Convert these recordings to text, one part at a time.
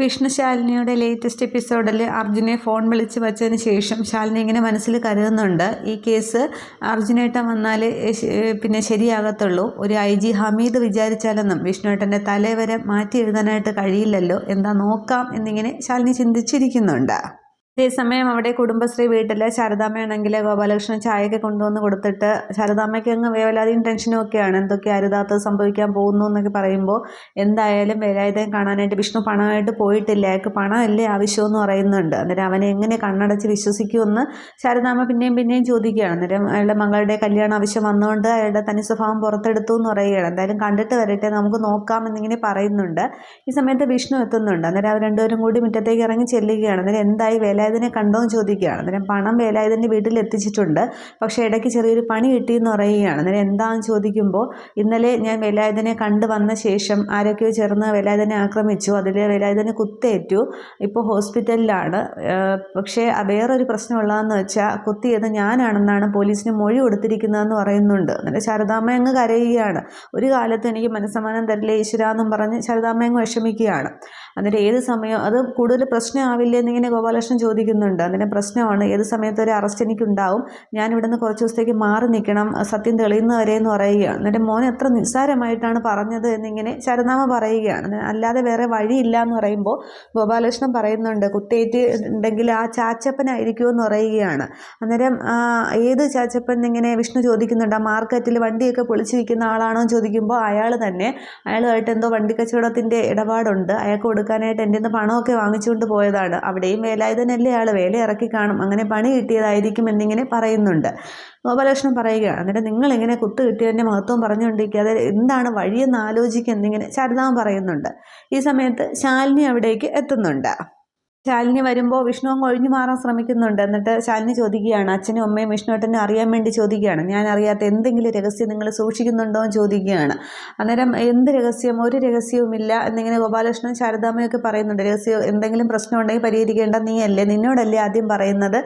Vishnu ശാലിനിയുടെ latest എപ്പിസോഡിൽ അർജുനെ phone വിളിച്ച് വച്ചതിന് ശേഷം ശാലിനി ഇങ്ങനെ മനസ്സിൽ കരുതുന്നുണ്ട്. ഈ കേസ് അർജുനേട്ടൻ വന്നാൽ പിന്നെ ശരിയാകത്തുള്ളൂ. ഒരു ഐ ജി ഹമീദ് വിചാരിച്ചാലൊന്നും വിഷ്ണുവേട്ടന്റെ തലേ വരെ മാറ്റി എഴുതാനായിട്ട് കഴിയില്ലല്ലോ. എന്താ നോക്കാം എന്നിങ്ങനെ ശാലിനി ചിന്തിച്ചിരിക്കുന്നുണ്ട്. അതേസമയം അവിടെ കുടുംബശ്രീ വീട്ടിൽ ശാരദാമ്മയാണെങ്കിൽ ഗോപാലകൃഷ്ണൻ ചായയൊക്കെ കൊണ്ടുവന്ന് കൊടുത്തിട്ട് ശാരദാമ്മയ്ക്ക് അങ്ങ് വേവലാതിയും ടെൻഷനും ഒക്കെയാണ്. എന്തൊക്കെ അരുതാത്ത സംഭവിക്കാൻ പോകുന്നു എന്നൊക്കെ പറയുമ്പോൾ എന്തായാലും വേലായുധം കാണാനായിട്ട് വിഷ്ണു പണമായിട്ട് പോയിട്ടില്ല. അയാൾക്ക് പണമല്ലേ ആവശ്യമെന്ന് പറയുന്നുണ്ട്. അന്നേരം അവനെ എങ്ങനെ കണ്ണടച്ച് വിശ്വസിക്കുമെന്ന് ശാരദാമ്മ പിന്നെയും പിന്നെയും ചോദിക്കുകയാണ്. അന്നേരം അയാളുടെ മകളുടെ കല്യാണം ആവശ്യം വന്നുകൊണ്ട് അയാളുടെ തനി സ്വഭാവം പുറത്തെടുത്തു എന്ന് പറയുകയാണ്. എന്തായാലും കണ്ടിട്ട് വരട്ടെ നമുക്ക് നോക്കാം എന്നിങ്ങനെ പറയുന്നുണ്ട്. ഈ സമയത്ത് വിഷ്ണു എത്തുന്നുണ്ട്. അന്നേരം അവർ രണ്ടുപേരും കൂടി മുറ്റത്തേക്ക് ഇറങ്ങി ചെല്ലുകയാണ്. അന്നേരം എന്തായി വേലായുധനെ കണ്ടോ എന്ന് ചോദിക്കുകയാണ്. അന്നേരം പണം വേലായുധന്റെ വീട്ടിൽ എത്തിച്ചിട്ടുണ്ട്. പക്ഷേ ഇടയ്ക്ക് ചെറിയൊരു പണി കിട്ടിയെന്ന് പറയുകയാണ്. അന്നേരം എന്താണെന്ന് ചോദിക്കുമ്പോൾ ഇന്നലെ ഞാൻ വേലായുധനെ കണ്ടു വന്ന ശേഷം ആരൊക്കെയോ ചേർന്ന് വേലായുധനെ ആക്രമിച്ചു. അതിൽ വേലായുധനെ കുത്തേറ്റു. ഇപ്പോൾ ഹോസ്പിറ്റലിലാണ്. പക്ഷേ വേറൊരു പ്രശ്നമുള്ളതെന്ന് വെച്ചാൽ കുത്തിയത് ഞാനാണെന്നാണ് പോലീസിന് മൊഴി കൊടുത്തിരിക്കുന്നതെന്ന് പറയുന്നുണ്ട്. അന്നേരം ശാരദാമ്മ അങ്ങ് കരയുകയാണ്. ഒരു കാലത്ത് എനിക്ക് മനസ്സമാനം തരില്ല ഈശ്വര എന്നും പറഞ്ഞ് ശാരദാമ്മ അങ്ങ് വിഷമിക്കുകയാണ്. അന്നേരം ഏത് സമയം അത് കൂടുതൽ പ്രശ്നമാവില്ലേ എന്നിങ്ങനെ ഗോപാലകൃഷ്ണൻ ചോദിക്കുന്നുണ്ട്. അതിന്റെ പ്രശ്നമാണ്. ഏത് സമയത്ത് ഒരു അറസ്റ്റ് എനിക്കുണ്ടാവും? ഞാൻ ഇവിടുന്ന് കുറച്ച് ദിവസത്തേക്ക് മാറി നിൽക്കണം. സത്യം തെളിയുന്നവരെ എന്ന് പറയുകയാണ്. എന്നിട്ട് മോൻ എത്ര നിസ്സാരമായിട്ടാണ് പറഞ്ഞത് എന്നിങ്ങനെ ശരനാമ പറയുകയാണ്. അല്ലാതെ വേറെ വഴിയില്ല എന്ന് പറയുമ്പോൾ ഗോപാലകൃഷ്ണൻ പറയുന്നുണ്ട് കുത്തേറ്റ് ഉണ്ടെങ്കിൽ ആ ചാച്ചപ്പനായിരിക്കുമോ? എന്ന് പറയുകയാണ്. അന്നേരം ഏത് ചാച്ചപ്പൻ? ഇങ്ങനെ വിഷ്ണു ചോദിക്കുന്നുണ്ട്. ആ മാർക്കറ്റിൽ വണ്ടിയൊക്കെ പൊളിച്ചിരിക്കുന്ന ആളാണോ? എന്ന് ചോദിക്കുമ്പോൾ അയാൾ തന്നെ അയാളുമായിട്ട് എന്തോ വണ്ടി കച്ചവടത്തിന്റെ ഇടപാടുണ്ട്. അയാൾക്ക് കൊടുക്കാനായിട്ട് എന്റെ നിന്ന് പണമൊക്കെ വാങ്ങിച്ചുകൊണ്ട് പോയതാണ്. അവിടെയും വേലായുധനല്ലേ ആൾ വേല ഇറക്കി കാണും. അങ്ങനെ പണി കിട്ടിയതായിരിക്കും എന്നിങ്ങനെ പറയുന്നുണ്ട്. ഗോപാലകൃഷ്ണൻ പറയുക എന്നിട്ട് നിങ്ങൾ ഇങ്ങനെ കുത്തു കിട്ടിയതിന്റെ മഹത്വം പറഞ്ഞുകൊണ്ടിരിക്കാതെ എന്താണ് വഴിയെന്ന് ആലോചിക്കുക എന്നിങ്ങനെ ശാരദാമൻ പറയുന്നുണ്ട്. ഈ സമയത്ത് ശാലിനി അവിടേക്ക് എത്തുന്നുണ്ട്. ശാലിനി വരുമ്പോൾ വിഷ്ണു അങ്ങ് ഒഴിഞ്ഞു മാറാൻ ശ്രമിക്കുന്നുണ്ട്. എന്നിട്ട് ശാലിനി ചോദിക്കുകയാണ് അച്ഛനും അമ്മയും വിഷ്ണുവേട്ടനും അറിയാൻ വേണ്ടി ചോദിക്കുകയാണ്. ഞാൻ അറിയാത്ത എന്തെങ്കിലും രഹസ്യം നിങ്ങൾ സൂക്ഷിക്കുന്നുണ്ടോ? എന്ന് ചോദിക്കുകയാണ്. അന്നേരം എന്ത് രഹസ്യം? ഒരു രഹസ്യവുമില്ല. എന്നിങ്ങനെ ഗോപാലകൃഷ്ണൻ ശാരദാമ്മയൊക്കെ പറയുന്നുണ്ട് രഹസ്യം എന്തെങ്കിലും പ്രശ്നം ഉണ്ടെങ്കിൽ പരിഹരിക്കേണ്ട നീയല്ലേ? നിന്നോടല്ലേ ആദ്യം പറയുന്നത്?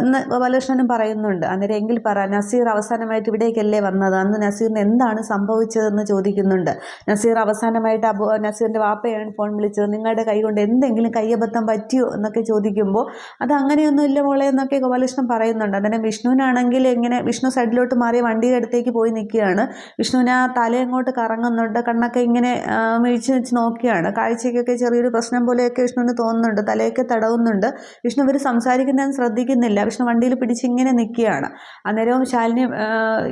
എന്ന് ഗോപാലകൃഷ്ണനും പറയുന്നുണ്ട്. അന്നേരം എങ്കിൽ പറ നസീർ അവസാനമായിട്ട് ഇവിടേക്കല്ലേ വന്നത്? അന്ന് നസീറിന് എന്താണ് സംഭവിച്ചതെന്ന് ചോദിക്കുന്നുണ്ട്. നസീർ അവസാനമായിട്ട് അബു നസീറിന്റെ വാപ്പയാണ് ഫോൺ വിളിച്ചത്. നിങ്ങളുടെ കൈ കൊണ്ട് എന്തെങ്കിലും കയ്യബദ്ധം പറ്റിയോ എന്നൊക്കെ ചോദിക്കുമ്പോൾ അത് അങ്ങനെയൊന്നും ഇല്ല മോളെ എന്നൊക്കെ ഗോപാലകൃഷ്ണൻ പറയുന്നുണ്ട്. അന്നേരം വിഷ്ണുവിനാണെങ്കിൽ ഇങ്ങനെ വിഷ്ണു സൈഡിലോട്ട് മാറി വണ്ടിയുടെ അടുത്തേക്ക് പോയി നിൽക്കുകയാണ്. വിഷ്ണുവിന് ആ തല അങ്ങോട്ട് കറങ്ങുന്നുണ്ട്. കണ്ണൊക്കെ ഇങ്ങനെ മിഴിച്ച് വെച്ച് നോക്കിയാണ് കാഴ്ചയ്ക്കൊക്കെ ചെറിയൊരു പ്രശ്നം പോലെയൊക്കെ വിഷ്ണുവിന് തോന്നുന്നുണ്ട്. തലയൊക്കെ തടവുന്നുണ്ട്. വിഷ്ണു ഇവർ സംസാരിക്കുന്നതെന്ന് ശ്രദ്ധിക്കുന്നില്ല. വിഷ്ണു വണ്ടിയിൽ പിടിച്ച് ഇങ്ങനെ നിൽക്കുകയാണ്. അന്നേരവും ശാലിനി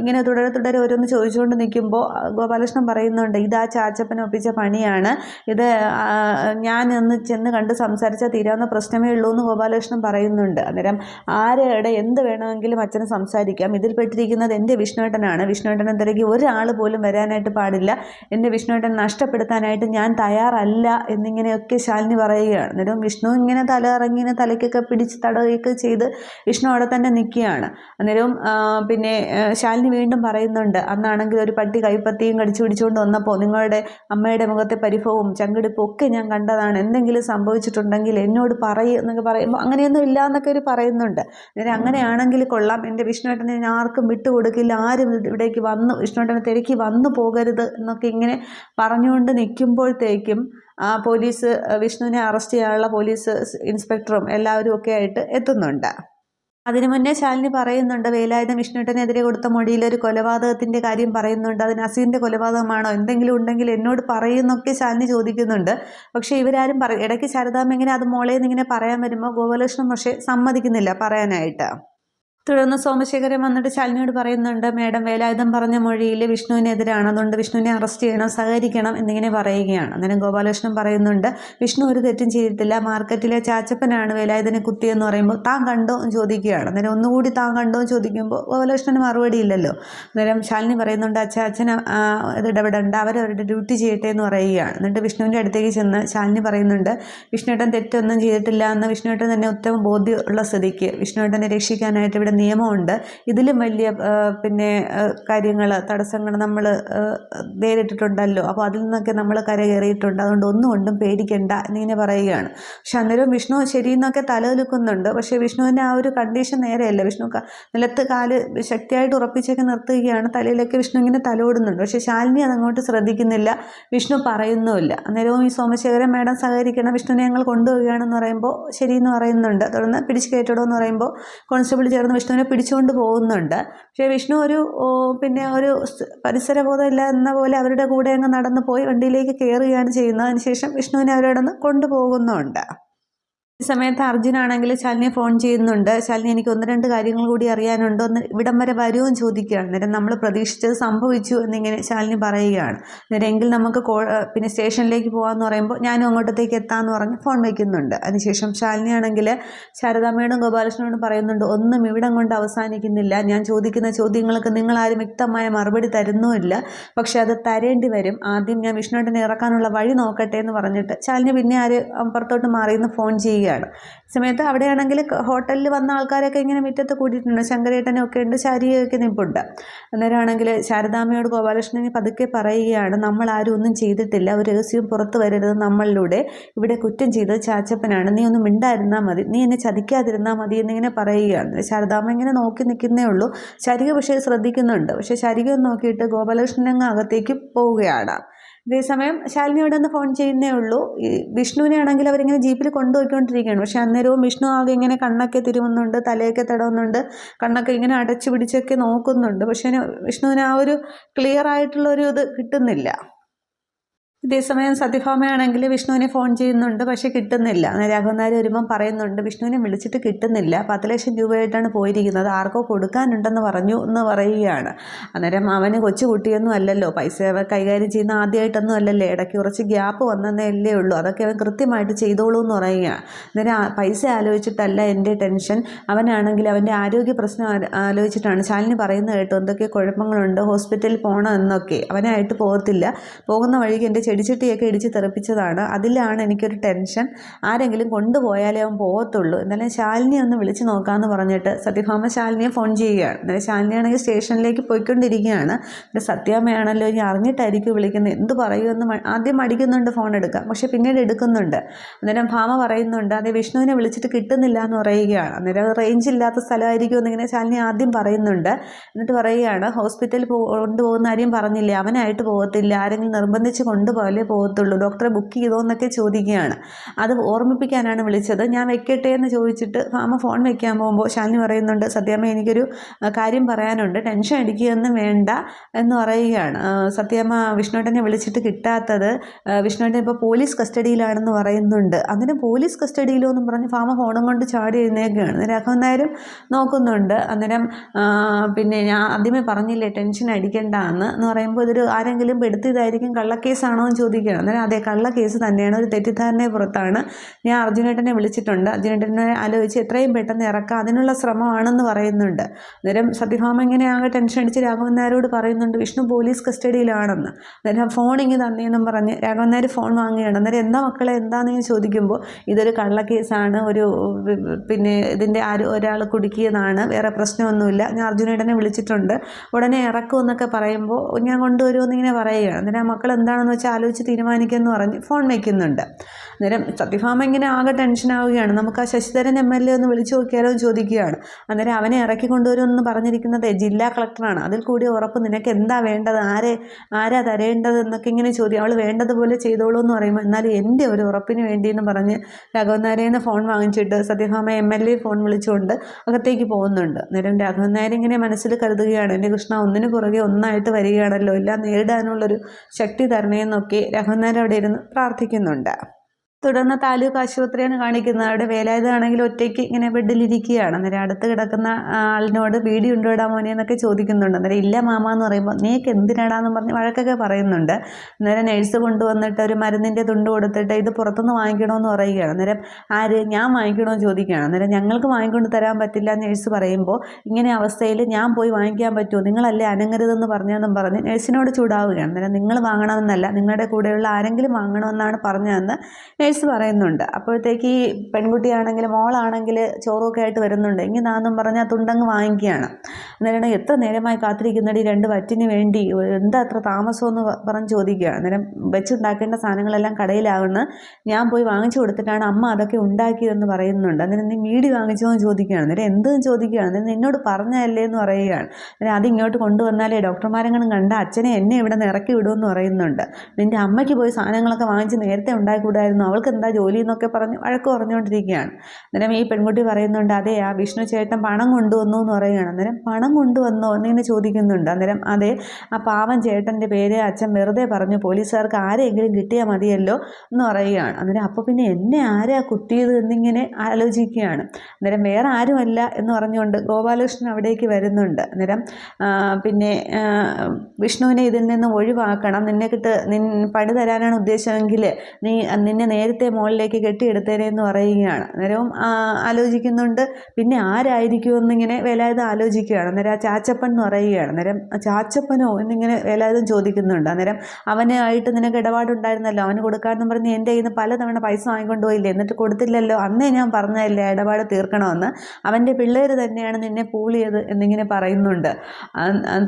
ഇങ്ങനെ തുടരെ തുടരെ ഓരോന്ന് ചോദിച്ചുകൊണ്ട് നിൽക്കുമ്പോൾ ഗോപാലകൃഷ്ണൻ പറയുന്നുണ്ട് ഇത് ചാച്ചപ്പൻ ഒപ്പിച്ച പണിയാണ്. ഇത് ഞാൻ ഒന്ന് ചെന്ന് കണ്ട് സംസാരിച്ച സംസാരിച്ചാൽ തീരാവുന്ന പ്രശ്നമേ ഉള്ളൂ എന്ന് ഗോപാലകൃഷ്ണൻ പറയുന്നുണ്ട്. അന്നേരം ആരുടെ എന്ത് വേണമെങ്കിലും അച്ഛന് സംസാരിക്കാം. ഇതിൽ പെട്ടിരിക്കുന്നത് എന്റെ വിഷ്ണുവേട്ടനാണ്. വിഷ്ണുവേട്ടൻ എന്തെങ്കിലും ഒരാൾ പോലും വരാനായിട്ട് പാടില്ല. എന്റെ വിഷ്ണുവേട്ടൻ നഷ്ടപ്പെടുത്താനായിട്ട് ഞാൻ തയ്യാറല്ല എന്നിങ്ങനെയൊക്കെ ശാലിനി പറയുകയാണ്. അന്നേരം വിഷ്ണു ഇങ്ങനെ തല ഇറങ്ങി തലയ്ക്കൊക്കെ പിടിച്ച് തടയൊക്കെ ചെയ്ത് വിഷ്ണു അവിടെ തന്നെ നിൽക്കുകയാണ്. അന്നേരം പിന്നെ ശാലിനി വീണ്ടും പറയുന്നുണ്ട്. അന്നാണെങ്കിൽ ഒരു പട്ടി കൈപ്പത്തിയും കടിച്ചു പിടിച്ചുകൊണ്ട് വന്നപ്പോൾ നിങ്ങളുടെ അമ്മയുടെ മുഖത്തെ പരിഭവവും ചങ്കിടിപ്പും ഒക്കെ ഞാൻ കണ്ടതാണ്. എന്തെങ്കിലും സംഭവിച്ചിട്ടുണ്ടെങ്കിൽ എന്നോട് പറയും എന്നൊക്കെ പറയുമ്പോൾ അങ്ങനെയൊന്നും ഇല്ല എന്നൊക്കെ ഒരു പറയുന്നുണ്ട്. അന്നേരം അങ്ങനെയാണെങ്കിൽ കൊള്ളാം. എന്റെ വിഷ്ണുവേട്ടനെ ഞാൻ ആർക്കും വിട്ടുകൊടുക്കില്ല ആരും ഇവിടേക്ക് വന്നു വിഷ്ണുവേട്ടനെ തിരക്കി വന്നു പോകരുത് എന്നൊക്കെ ഇങ്ങനെ പറഞ്ഞുകൊണ്ട് നിൽക്കുമ്പോഴത്തേക്കും ആ പോലീസ് വിഷ്ണുവിനെ അറസ്റ്റ് ചെയ്യാനുള്ള പോലീസ് ഇൻസ്പെക്ടറും എല്ലാവരും ഒക്കെ ആയിട്ട് എത്തുന്നുണ്ട്. അതിനു മുന്നേ ശാലിനി പറയുന്നുണ്ട് വേലായുധം വിഷ്ണുട്ടനെതിരെ കൊടുത്ത മൊഴിയിൽ ഒരു കൊലപാതകത്തിന്റെ കാര്യം പറയുന്നുണ്ട്. അത് നസീറിന്റെ കൊലപാതകമാണോ? എന്തെങ്കിലും ഉണ്ടെങ്കിൽ എന്നോട് പറയുന്നൊക്കെ ശാലിനി ചോദിക്കുന്നുണ്ട്. പക്ഷേ ഇവരാരും പറ ഇടയ്ക്ക് ശാരദാമ്മ എങ്ങനെ അത് മോളേന്ന് ഇങ്ങനെ പറയാൻ വരുമ്പോൾ ഗോപാലകൃഷ്ണൻ പക്ഷേ സമ്മതിക്കുന്നില്ല പറയാനായിട്ട്. തുടർന്ന് സോമശേഖരൻ വന്നിട്ട് ശാലിനിയോട് പറയുന്നുണ്ട് മേഡം വേലായുധം പറഞ്ഞ മൊഴിയിൽ വിഷ്ണുവിനെതിരാണ് അതുകൊണ്ട് വിഷ്ണുവിനെ അറസ്റ്റ് ചെയ്യണം സഹകരിക്കണം എന്നിങ്ങനെ പറയുകയാണ്. അന്നേരം ഗോപാലകൃഷ്ണൻ പറയുന്നുണ്ട് വിഷ്ണു ഒരു തെറ്റും ചെയ്തിട്ടില്ല. മാർക്കറ്റിലെ ചാച്ചപ്പനാണ് വേലായുധനെ കുത്തിയെന്ന് പറയുമ്പോൾ താൻ കണ്ടോ എന്ന് ചോദിക്കുകയാണ്. അന്നേരം ഒന്നുകൂടി താൻ കണ്ടോ എന്ന് ചോദിക്കുമ്പോൾ ഗോപാലകൃഷ്ണന് മറുപടി ഇല്ലല്ലോ. അന്നേരം ശാലിനി പറയുന്നുണ്ട് അച്ഛ അച്ഛൻ ഇത് ഇടപെടേണ്ട. അവരവരുടെ ഡ്യൂട്ടി ചെയ്യട്ടെ എന്ന് പറയുകയാണ്. എന്നിട്ട് വിഷ്ണുവിന്റെ അടുത്തേക്ക് ചെന്ന് ശാലിനി പറയുന്നുണ്ട് വിഷ്ണുവേട്ടൻ തെറ്റൊന്നും ചെയ്തിട്ടില്ല എന്ന് വിഷ്ണുവേട്ടൻ തന്നെ ഉത്തമ ബോധ്യമുള്ള സ്ഥിതിക്ക് വിഷ്ണുവേട്ടനെ രക്ഷിക്കാനായിട്ട് ഇവിടെ നിയമമുണ്ട്. ഇതിലും വലിയ പിന്നെ കാര്യങ്ങൾ തടസ്സങ്ങൾ നമ്മൾ നേരിട്ടിട്ടുണ്ടല്ലോ. അപ്പോൾ അതിൽ നിന്നൊക്കെ നമ്മൾ കരകയറിയിട്ടുണ്ട്. അതുകൊണ്ട് ഒന്നും കൊണ്ടും പേടിക്കണ്ട എന്നിങ്ങനെ പറയുകയാണ്. പക്ഷെ അന്നേരം വിഷ്ണു ശരിയെന്നൊക്കെ തലകുലുക്കുന്നുണ്ട്. പക്ഷേ വിഷ്ണുവിന്റെ ആ ഒരു കണ്ടീഷൻ നേരെയല്ല. വിഷ്ണു നിലത്ത് കാൽ ശക്തിയായിട്ട് ഉറപ്പിച്ചൊക്കെ നിർത്തുകയാണ്. തലയിലൊക്കെ വിഷ്ണു ഇങ്ങനെ തലോടുന്നുണ്ട്. പക്ഷേ ശാലിനി അതങ്ങോട്ട് ശ്രദ്ധിക്കുന്നില്ല. വിഷ്ണു പറയുന്നുമില്ല. അന്നേരവും ഈ സോമശേഖരൻ മേഡം സഹകരിക്കണം. വിഷ്ണുവിനെ ഞങ്ങൾ കൊണ്ടുപോവുകയാണെന്ന് പറയുമ്പോൾ ശരിയെന്ന് പറയുന്നുണ്ട്. തുടർന്ന് പിടിച്ചു കയറ്റടോ എന്ന് പറയുമ്പോൾ കോൺസ്റ്റബിൾ ചേർന്ന് വിഷ്ണുവിനെ പിടിച്ചുകൊണ്ട് പോകുന്നുണ്ട്. പക്ഷേ വിഷ്ണു ഒരു പിന്നെ ഒരു പരിസരബോധം ഇല്ല എന്ന പോലെ അവരുടെ കൂടെ അങ്ങ് നടന്നു പോയി വണ്ടിയിലേക്ക് കയറുകയാണ് ചെയ്യുന്നത്. അതിനുശേഷം വിഷ്ണുവിനെ അവരവിടെ നിന്ന് കൊണ്ടുപോകുന്നുണ്ട്. ഈ സമയത്ത് അർജുനാണെങ്കിൽ ശാലിനിയെ ഫോൺ ചെയ്യുന്നുണ്ട്. ശാലിനി എനിക്ക് ഒന്ന് രണ്ട് കാര്യങ്ങൾ കൂടി അറിയാനുണ്ട്. ഒന്ന് ഇവിടം വരെ വരുമെന്ന് ചോദിക്കുകയാണ്. അന്നേരം നമ്മൾ പ്രതീക്ഷിച്ചത് സംഭവിച്ചു എന്നിങ്ങനെ ശാലിനി പറയുകയാണ്. അന്നേരം എങ്കിൽ നമുക്ക് പിന്നെ സ്റ്റേഷനിലേക്ക് പോകാമെന്ന് പറയുമ്പോൾ ഞാനും അങ്ങോട്ടത്തേക്ക് എത്താമെന്ന് പറഞ്ഞ് ഫോൺ വയ്ക്കുന്നുണ്ട് അതിനുശേഷം ശാലിനി ആണെങ്കിൽ ശാരദാമ്മയോടും ഗോപാലകൃഷ്ണനോടും പറയുന്നുണ്ട് ഒന്നും ഇവിടം കൊണ്ട് അവസാനിക്കുന്നില്ല. ഞാൻ ചോദിക്കുന്ന ചോദ്യങ്ങൾക്ക് നിങ്ങളാരും വ്യക്തമായ മറുപടി തരുന്നുമില്ല. പക്ഷേ അത് തരേണ്ടി വരും. ആദ്യം ഞാൻ വിഷ്ണുവേട്ടനെ ഇറക്കാനുള്ള വഴി നോക്കട്ടെ എന്ന് പറഞ്ഞിട്ട്. ശാലിനി പിന്നെ ആര് അപ്പുറത്തോട്ട് മാറിയെന്ന് ഫോൺ ചെയ്യുക ചെയ്യുകയാണ് സമയത്ത് അവിടെയാണെങ്കിൽ ഹോട്ടലിൽ വന്ന ആൾക്കാരൊക്കെ ഇങ്ങനെ മുറ്റത്ത് കൂടിയിട്ടുണ്ട്. ശങ്കരേട്ടനൊക്കെ ഉണ്ട് ശാരിയൊക്കെ നിൽപ്പുണ്ട് അന്നേരമാണെങ്കിൽ ശാരദാമ്മയോട് ഗോപാലകൃഷ്ണനെ പതുക്കെ പറയുകയാണ് നമ്മൾ ആരും ഒന്നും ചെയ്തിട്ടില്ല ഒരു രഹസ്യം പുറത്തു വരരുത് നമ്മളിലൂടെ. ഇവിടെ കുറ്റം ചെയ്തത് ചാച്ചപ്പനാണ്. നീ ഒന്നും മിണ്ടായിരുന്നാൽ മതി നീ എന്നെ ചതിക്കാതിരുന്നാൽ മതി എന്നിങ്ങനെ പറയുകയാണ്. ശാരദാമ്മ ഇങ്ങനെ നോക്കി നിൽക്കുന്നേ ഉള്ളൂ. ശരിക പക്ഷേ ശ്രദ്ധിക്കുന്നുണ്ട്. പക്ഷേ ശരിക നോക്കിയിട്ട് ഗോപാലകൃഷ്ണൻ അകത്തേക്ക് പോവുകയാണ്. അതേസമയം ശാലിനി അവിടെ ഒന്ന് ഫോൺ ചെയ്യുന്നേ ഉള്ളൂ. ഈ വിഷ്ണുവിനെ ആണെങ്കിൽ അവരിങ്ങനെ ജീപ്പിൽ കൊണ്ടുപോയിക്കൊണ്ടിരിക്കുകയാണ്. പക്ഷെ അന്നേരവും വിഷ്ണു ആകെ ഇങ്ങനെ കണ്ണൊക്കെ തിരുമുന്നുണ്ട് തലയൊക്കെ തടവുന്നുണ്ട് കണ്ണൊക്കെ ഇങ്ങനെ അടച്ചു പിടിച്ചൊക്കെ നോക്കുന്നുണ്ട്. പക്ഷേ വിഷ്ണുവിന് ആ ഒരു ക്ലിയർ ആയിട്ടുള്ള ഒരു ഇത് കിട്ടുന്നില്ല. ഇതേസമയം സത്യഭാമയാണെങ്കിൽ വിഷ്ണുവിനെ ഫോൺ ചെയ്യുന്നുണ്ട് പക്ഷേ കിട്ടുന്നില്ല. രാഘവൻ വരുമ്പം പറയുന്നുണ്ട് വിഷ്ണുവിനെ വിളിച്ചിട്ട് കിട്ടുന്നില്ല. പത്ത് ലക്ഷം രൂപയായിട്ടാണ് പോയിരിക്കുന്നത്. ആർക്കോ കൊടുക്കാനുണ്ടെന്ന് പറഞ്ഞു എന്ന് പറയുകയാണ്. അന്നേരം അവന് കൊച്ചു കുട്ടിയൊന്നും അല്ലല്ലോ. പൈസ കൈകാര്യം ചെയ്യുന്ന ആദ്യമായിട്ടൊന്നും അല്ലല്ലേ. ഇടയ്ക്ക് കുറച്ച് ഗ്യാപ്പ് വന്നതേ അല്ലേ ഉള്ളൂ. അതൊക്കെ അവൻ കൃത്യമായിട്ട് ചെയ്തോളൂ എന്ന് പറയുകയാണ്. അന്നേരം പൈസ ആലോചിച്ചിട്ടല്ല എന്റെ ടെൻഷൻ. അവനാണെങ്കിൽ അവന്റെ ആരോഗ്യ പ്രശ്നം ആലോചിച്ചിട്ടാണ്. ശാലിനി പറയുന്നത് കേട്ടോ എന്തൊക്കെ കുഴപ്പങ്ങളുണ്ട്? ഹോസ്പിറ്റലിൽ പോകണം എന്നൊക്കെ. അവനായിട്ട് പോകത്തില്ല. പോകുന്ന വഴിക്ക് എന്റെ ചെടിച്ചട്ടിയൊക്കെ ഇടിച്ച് തെറിപ്പിച്ചതാണ്. അതിലാണ് എനിക്കൊരു ടെൻഷൻ. ആരെങ്കിലും കൊണ്ടുപോയാലേ അവൻ പോകത്തുള്ളൂ എന്നാലും ശാലിനി ഒന്ന് വിളിച്ച് നോക്കാമെന്ന് പറഞ്ഞിട്ട് സത്യഭാമ ശാലിനിയെ ഫോൺ ചെയ്യുകയാണ്. എന്നാലും ശാലിനിയാണെങ്കിൽ സ്റ്റേഷനിലേക്ക് പോയിക്കൊണ്ടിരിക്കുകയാണ്. എന്റെ സത്യാമ്മയാണല്ലോ ഇനി അറിഞ്ഞിട്ടായിരിക്കും വിളിക്കുന്നത്. എന്ത് പറയുമെന്ന് ആദ്യം മടിക്കുന്നുണ്ട് ഫോൺ എടുക്കാം പക്ഷേ പിന്നീട് എടുക്കുന്നുണ്ട്. അന്നേരം ഭാമ പറയുന്നുണ്ട് അതേ വിഷ്ണുവിനെ വിളിച്ചിട്ട് കിട്ടുന്നില്ല എന്ന് പറയുകയാണ്. അന്നേരം റേഞ്ച് ഇല്ലാത്ത സ്ഥലമായിരിക്കും എന്നിങ്ങനെ ശാലിനി ആദ്യം പറയുന്നുണ്ട്. എന്നിട്ട് പറയുകയാണ് ഹോസ്പിറ്റലിൽ കൊണ്ടുപോകുന്ന ആരെയും പറഞ്ഞില്ല? അവനായിട്ട് പോകത്തില്ല. ആരെങ്കിലും നിർബന്ധിച്ച് കൊണ്ടുപോകും പോലെ പോകത്തുള്ളൂ. ഡോക്ടറെ ബുക്ക് ചെയ്തോ എന്നൊക്കെ ചോദിക്കുകയാണ്. അത് ഓർമ്മിപ്പിക്കാനാണ് വിളിച്ചത്. ഞാൻ വെക്കട്ടെ എന്ന് ചോദിച്ചിട്ട് അമ്മ ഫോൺ വെക്കാൻ പോകുമ്പോൾ ശാലിനി പറയുന്നുണ്ട് സത്യാമ്മ എനിക്കൊരു കാര്യം പറയാനുണ്ട്. ടെൻഷൻ അടിക്കുകയൊന്നും വേണ്ട എന്ന് പറയുകയാണ്. സത്യാമ്മ വിഷ്ണുട്ടനെ വിളിച്ചിട്ട് കിട്ടാത്തത് വിഷ്ണുട്ടൻ ഇപ്പോൾ പോലീസ് കസ്റ്റഡിയിലാണെന്ന് പറയുന്നുണ്ട്. അങ്ങനെ പോലീസ് കസ്റ്റഡിയിലോ എന്നും പറഞ്ഞ് ഫാമ ഫോണും കൊണ്ട് ചാടി എഴുന്നേക്കുകയാണ് രാഘവൻ നായരും നോക്കുന്നുണ്ട്. അന്നേരം പിന്നെ ഞാൻ ആദ്യമേ പറഞ്ഞില്ലേ ടെൻഷൻ അടിക്കേണ്ട എന്ന് പറയുമ്പോൾ ഇതൊരു ആരെങ്കിലും പെടുത്തിയതായിരിക്കും കള്ളക്കേസാണോ എന്ന് ചോദിക്കുകയാണ്. അന്നേരം അതെ കള്ള കേസ് തന്നെയാണ്. ഒരു തെറ്റിദ്ധാരണയെ പുറത്താണ്. ഞാൻ അർജുനേട്ടനെ വിളിച്ചിട്ടുണ്ട്. അർജുനേട്ടനെ ആലോചിച്ച് എത്രയും പെട്ടെന്ന് ഇറക്കാം. അതിനുള്ള ശ്രമമാണെന്ന് പറയുന്നുണ്ട്. അന്നേരം സത്യഭാമ ഇങ്ങനെ ആകെ ടെൻഷൻ അടിച്ച് രാഘവൻ നായരോട് പറയുന്നുണ്ട് വിഷ്ണു പോലീസ് കസ്റ്റഡിയിലാണെന്ന്. അന്നേരം ഫോൺ ഇങ്ങ് തന്നെയെന്നും പറഞ്ഞ് രാഘവൻ നായർ ഫോൺ വാങ്ങുകയാണ്. അന്നേരം എന്താ മക്കളെ എന്താണെന്ന് ഞാൻ ചോദിക്കുമ്പോൾ ഇതൊരു കള്ള കള്ളക്കേസാണ് ഒരു പിന്നെ ഇതിന്റെ ആര് ഒരാൾ കുടുക്കിയതാണ്. വേറെ പ്രശ്നമൊന്നുമില്ല. ഞാൻ അർജുനേട്ടനെ വിളിച്ചിട്ടുണ്ട്. ഉടനെ ഇറക്കുമെന്നൊക്കെ പറയുമ്പോൾ ഞാൻ കൊണ്ടുവരുമെന്നിങ്ങനെ പറയുകയാണ്. അന്നേരം ആ മക്കൾ എന്താണെന്ന് വെച്ചാൽ ആലോചിച്ച് തീരുമാനിക്കുമെന്ന് പറഞ്ഞ് ഫോൺ വയ്ക്കുന്നുണ്ട് അന്നേരം സത്യഭാമ ഇങ്ങനെ ആകെ ടെൻഷനാവുകയാണ് നമുക്ക് ആ ശശിധരൻ എം എൽ എ ഒന്ന് വിളിച്ചു നോക്കിയാലോ ചോദിക്കുകയാണ്. അന്നേരം അവനെ ഇറക്കി കൊണ്ടുവരുമെന്ന് പറഞ്ഞിരിക്കുന്നത് ജില്ലാ കളക്ടറാണ് അതിൽ കൂടി ഉറപ്പ് നിനക്ക് എന്താ വേണ്ടത്? ആരെ ആരാ തരേണ്ടത് എന്നൊക്കെ ഇങ്ങനെ ചോദ്യം. അവൾ വേണ്ടതുപോലെ ചെയ്തോളൂ എന്ന് പറയുമ്പോൾ എന്നാലും എന്റെ ഒരു ഉറപ്പിന് വേണ്ടി എന്ന് പറഞ്ഞ് രാഘവൻ ഫോൺ വാങ്ങിച്ചിട്ട് Satyabhama M L A phone വിളിച്ചുകൊണ്ട് അകത്തേക്ക് പോകുന്നുണ്ട്. അന്നേരം രാഘവൻ നായർ ഇങ്ങനെ മനസ്സിൽ കരുതുകയാണ്. എന്റെ കൃഷ്ണ ഒന്നിനു പുറകെ ഒന്നായിട്ട് വരികയാണല്ലോ. എല്ലാം നേരിടാനുള്ളൊരു ശക്തി തരണേന്നൊക്കെ രഘുനാഥ് അവിടെ ഇരുന്ന് പ്രാർത്ഥിക്കുന്നുണ്ട്. തുടർന്ന് താലൂക്ക് ആശുപത്രിയാണ് കാണിക്കുന്നത്. അവിടെ വേലായുധമാണെങ്കിൽ ഒറ്റയ്ക്ക് ഇങ്ങനെ ബെഡിലിരിക്കുകയാണ് അന്നേരം അടുത്ത് കിടക്കുന്ന ആളിനോട് ബീഡി ഉണ്ടോടാ മോനെ എന്നൊക്കെ ചോദിക്കുന്നുണ്ട്. അന്നേരം ഇല്ല മാമ എന്ന് പറയുമ്പോൾ നീക്ക് എന്തിനാടാന്ന് പറഞ്ഞ് വഴക്കൊക്കെ പറയുന്നുണ്ട്. അന്നേരം നഴ്സ് കൊണ്ടുവന്നിട്ട് ഒരു മരുന്നിന്റെ തുണ്ട് കൊടുത്തിട്ട് ഇത് പുറത്തുനിന്ന് വാങ്ങിക്കണമെന്ന് പറയുകയാണ്. അന്നേരം ആര്? ഞാൻ വാങ്ങിക്കണമെന്ന് ചോദിക്കുകയാണ്. അന്നേരം ഞങ്ങൾക്ക് വാങ്ങിക്കൊണ്ട് തരാൻ പറ്റില്ല നഴ്സ് പറയുമ്പോൾ ഇങ്ങനെ അവസ്ഥയിൽ ഞാൻ പോയി വാങ്ങിക്കാൻ പറ്റുമോ? നിങ്ങളല്ലേ അനങ്ങരുതെന്ന് പറഞ്ഞതെന്നും പറഞ്ഞ് നഴ്സിനോട് ചൂടാവുകയാണ്. അന്നേരം നിങ്ങൾ വാങ്ങണമെന്നല്ല നിങ്ങളുടെ കൂടെയുള്ള ആരെങ്കിലും വാങ്ങണമെന്നാണ് പറഞ്ഞതെന്ന് നഴ്സ് കേസ് പറയുന്നുണ്ട്. അപ്പോഴത്തേക്ക് ഈ പെൺകുട്ടിയാണെങ്കിൽ മോളാണെങ്കിൽ ചോറൊക്കെ ആയിട്ട് വരുന്നുണ്ട്. എങ്കിൽ നാന്നും പറഞ്ഞാൽ തുണ്ടങ്ങ് വാങ്ങിക്കുകയാണ്. അന്നേരം എത്ര നേരമായി കാത്തിരിക്കുന്നടി രണ്ട് വറ്റിന് വേണ്ടി? എന്താ അത്ര താമസമെന്ന് പറഞ്ഞ് ചോദിക്കുകയാണ്. അന്നേരം വെച്ചുണ്ടാക്കേണ്ട സാധനങ്ങളെല്ലാം കടയിലാവുന്ന. ഞാൻ പോയി വാങ്ങിച്ചു കൊടുത്തിട്ടാണ് അമ്മ അതൊക്കെ ഉണ്ടാക്കിയതെന്ന് പറയുന്നുണ്ട്. അന്നേരം നീ മീഡി വാങ്ങിച്ചോ എന്ന് ചോദിക്കുകയാണ്. അന്നേരം എന്തെന്ന് ചോദിക്കുകയാണ്. അന്നേരം നിന്നോട് പറഞ്ഞല്ലേ എന്ന് പറയുകയാണ്. അന്നേരം അതിങ്ങോട്ട് കൊണ്ടുവന്നാലേ ഡോക്ടർമാരെങ്ങനെ കണ്ട അച്ഛനെ എന്നെ ഇവിടെ നിന്ന് ഇറക്കി വിടുമെന്ന് പറയുന്നുണ്ട്. നിന്റെ അമ്മയ്ക്ക് പോയി സാധനങ്ങളൊക്കെ വാങ്ങിച്ച് നേരത്തെ ഉണ്ടായിക്കൂടായിരുന്നു അവൾക്ക് എന്താ ജോലി എന്നൊക്കെ പറഞ്ഞ് വഴക്ക് പറഞ്ഞുകൊണ്ടിരിക്കുകയാണ് അന്നേരം ഈ പെൺകുട്ടി പറയുന്നുണ്ട് അതെ ആ വിഷ്ണു ചേട്ടൻ പണം കൊണ്ടുവന്നു എന്ന് പറയുകയാണ്. അന്നേരം പണം കൊണ്ടുവന്നോ എന്നിങ്ങനെ ചോദിക്കുന്നുണ്ട്. അന്നേരം അതെ ആ പാവൻ ചേട്ടന്റെ പേര് അച്ഛൻ വെറുതെ പറഞ്ഞു പോലീസുകാർക്ക് ആരെങ്കിലും കിട്ടിയാൽ മതിയല്ലോ എന്ന് പറയുകയാണ്. അന്നേരം അപ്പോൾ പിന്നെ എന്നെ ആരാ കുത്തിയത് എന്നിങ്ങനെ ആലോചിക്കുകയാണ്. അന്നേരം വേറെ ആരുമല്ല എന്ന് പറഞ്ഞുകൊണ്ട് ഗോപാലകൃഷ്ണൻ അവിടേക്ക് വരുന്നുണ്ട്. അന്നേരം പിന്നെ വിഷ്ണുവിനെ ഇതിൽ നിന്ന് ഒഴിവാക്കണം. നിന്നെ കിട്ട് നിൻ പണി തരാനാണ് ഉദ്ദേശമെങ്കിൽ നീ നിന്നെ നേരത്തെ മുകളിലേക്ക് കെട്ടിയെടുത്തേനെ എന്ന് പറയുകയാണ്. അന്നേരവും ആലോചിക്കുന്നുണ്ട് പിന്നെ ആരായിരിക്കും ആരായിരിക്കുമെന്നിങ്ങനെ വേലായുധം ആലോചിക്കുകയാണ്. അന്നേരം ആ ചാച്ചപ്പൻ എന്ന് പറയുകയാണ്. അന്നേരം ചാച്ചപ്പനോ എന്നിങ്ങനെ വേലായുധം ചോദിക്കുന്നുണ്ട്. അന്നേരം അവനായിട്ട് നിനക്ക് ഇടപാടുണ്ടായിരുന്നല്ലോ. അവന് കൊടുക്കാമെന്ന് പറഞ്ഞ് എന്റെ കയ്യിൽ നിന്ന് പലതവണ പൈസ വാങ്ങിക്കൊണ്ട് പോയില്ലേ എന്നിട്ട് കൊടുത്തില്ലല്ലോ? അന്നേ ഞാൻ പറഞ്ഞതല്ലേ ഇടപാട് തീർക്കണമെന്ന്. അവന്റെ പിള്ളേർ തന്നെയാണ് നിന്നെ പൂളിയത് എന്നിങ്ങനെ പറയുന്നുണ്ട്.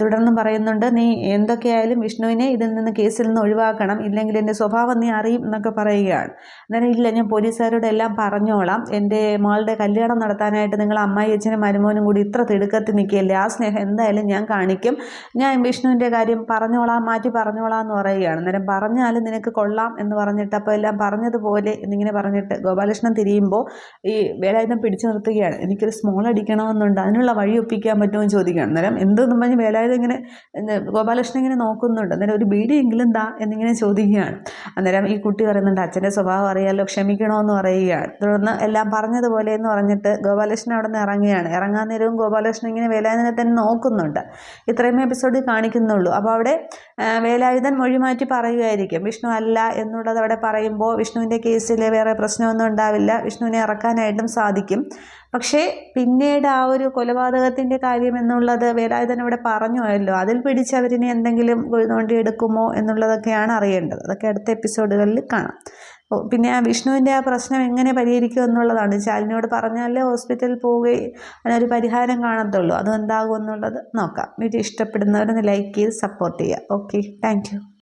തുടർന്നും പറയുന്നുണ്ട് നീ എന്തൊക്കെയായാലും വിഷ്ണുവിനെ ഇതിൽ നിന്ന് കേസിൽ നിന്ന് ഒഴിവാക്കണം. ഇല്ലെങ്കിൽ എന്റെ സ്വഭാവം നീ അറിയും എന്നൊക്കെ പറയുകയാണ്. അന്നേരം ഇല്ല ഞാൻ പോലീസുകാരോട് എല്ലാം പറഞ്ഞോളാം. എന്റെ മകളുടെ കല്യാണം നടത്താനായിട്ട് നിങ്ങൾ അമ്മായി അച്ഛനും മരുമോനും കൂടി ഇത്ര തിടുക്കത്തിൽ നിൽക്കുകയല്ലേ? ആ സ്നേഹം എന്തായാലും ഞാൻ കാണിക്കും. ഞാൻ വിഷ്ണുവിന്റെ കാര്യം പറഞ്ഞോളാം മാറ്റി പറഞ്ഞോളാം എന്ന് പറയുകയാണ്. അന്നേരം പറഞ്ഞാലും നിനക്ക് കൊള്ളാം എന്ന് പറഞ്ഞിട്ട് അപ്പോൾ എല്ലാം പറഞ്ഞതുപോലെ എന്നിങ്ങനെ പറഞ്ഞിട്ട് ഗോപാലകൃഷ്ണൻ തിരിയുമ്പോൾ ഈ വേലായുധം പിടിച്ചു നിർത്തുകയാണ്. എനിക്കൊരു സ്മോൾ അടിക്കണമെന്നുണ്ട് അതിനുള്ള വഴി ഒപ്പിക്കാൻ പറ്റുമോ എന്ന് ചോദിക്കുകയാണ്. അന്നേരം എന്തെന്ന് പറഞ്ഞ് വേലായുധം ഇങ്ങനെ ഗോപാലകൃഷ്ണൻ ഇങ്ങനെ നോക്കുന്നുണ്ട്. അന്നേരം ഒരു ബീഡിയെങ്കിലും ദാ എന്നിങ്ങനെ ചോദിക്കുകയാണ്. അന്നേരം ഈ കുട്ടി പറയുന്നുണ്ട് അച്ഛന്റെ സ്വഭാവം അറിയാമല്ലോ ക്ഷമിക്കണമെന്ന് പറയുകയാണ് തുടർന്ന് എല്ലാം പറഞ്ഞതുപോലെ എന്ന് പറഞ്ഞിട്ട് ഗോപാലകൃഷ്ണൻ അവിടെ നിന്ന് ഇറങ്ങുകയാണ്. ഇറങ്ങാൻ നേരവും ഗോപാലകൃഷ്ണൻ ഇങ്ങനെ വേലായുധനെ തന്നെ നോക്കുന്നുണ്ട്. ഇത്രയും എപ്പിസോഡിൽ കാണിക്കുന്നുള്ളൂ. അപ്പോൾ അവിടെ വേലായുധൻ മൊഴി മാറ്റി പറയുമായിരിക്കും വിഷ്ണു അല്ല എന്നുള്ളത് അവിടെ പറയുമ്പോൾ വിഷ്ണുവിന്റെ കേസിൽ വേറെ പ്രശ്നമൊന്നും ഉണ്ടാവില്ല. വിഷ്ണുവിനെ ഇറക്കാനായിട്ടും സാധിക്കും. പക്ഷേ പിന്നീട് ആ ഒരു കൊലപാതകത്തിന്റെ കാര്യം എന്നുള്ളത് വേലായുധൻ ഇവിടെ പറഞ്ഞുവല്ലോ. അതിൽ പിടിച്ച് അവരിനെ എന്തെങ്കിലും കൊഴുതോണ്ടി എടുക്കുമോ എന്നുള്ളതൊക്കെയാണ് അറിയേണ്ടത്. അതൊക്കെ അടുത്ത എപ്പിസോഡുകളിൽ കാണാം. പിന്നെ ആ വിഷ്ണുവിന്റെ ആ പ്രശ്നം എങ്ങനെ പരിഹരിക്കും എന്നുള്ളതാണ്. ചാലിനോട് പറഞ്ഞാലേ ഹോസ്പിറ്റലിൽ പോവുകയും അതിനൊരു പരിഹാരം കാണത്തുള്ളൂ. അത് എന്താകും എന്നുള്ളത് നോക്കാം. വീഡിയോ ഇഷ്ടപ്പെടുന്നവരൊന്ന് ലൈക്ക് ചെയ്ത് സപ്പോർട്ട് ചെയ്യുക. Okay thank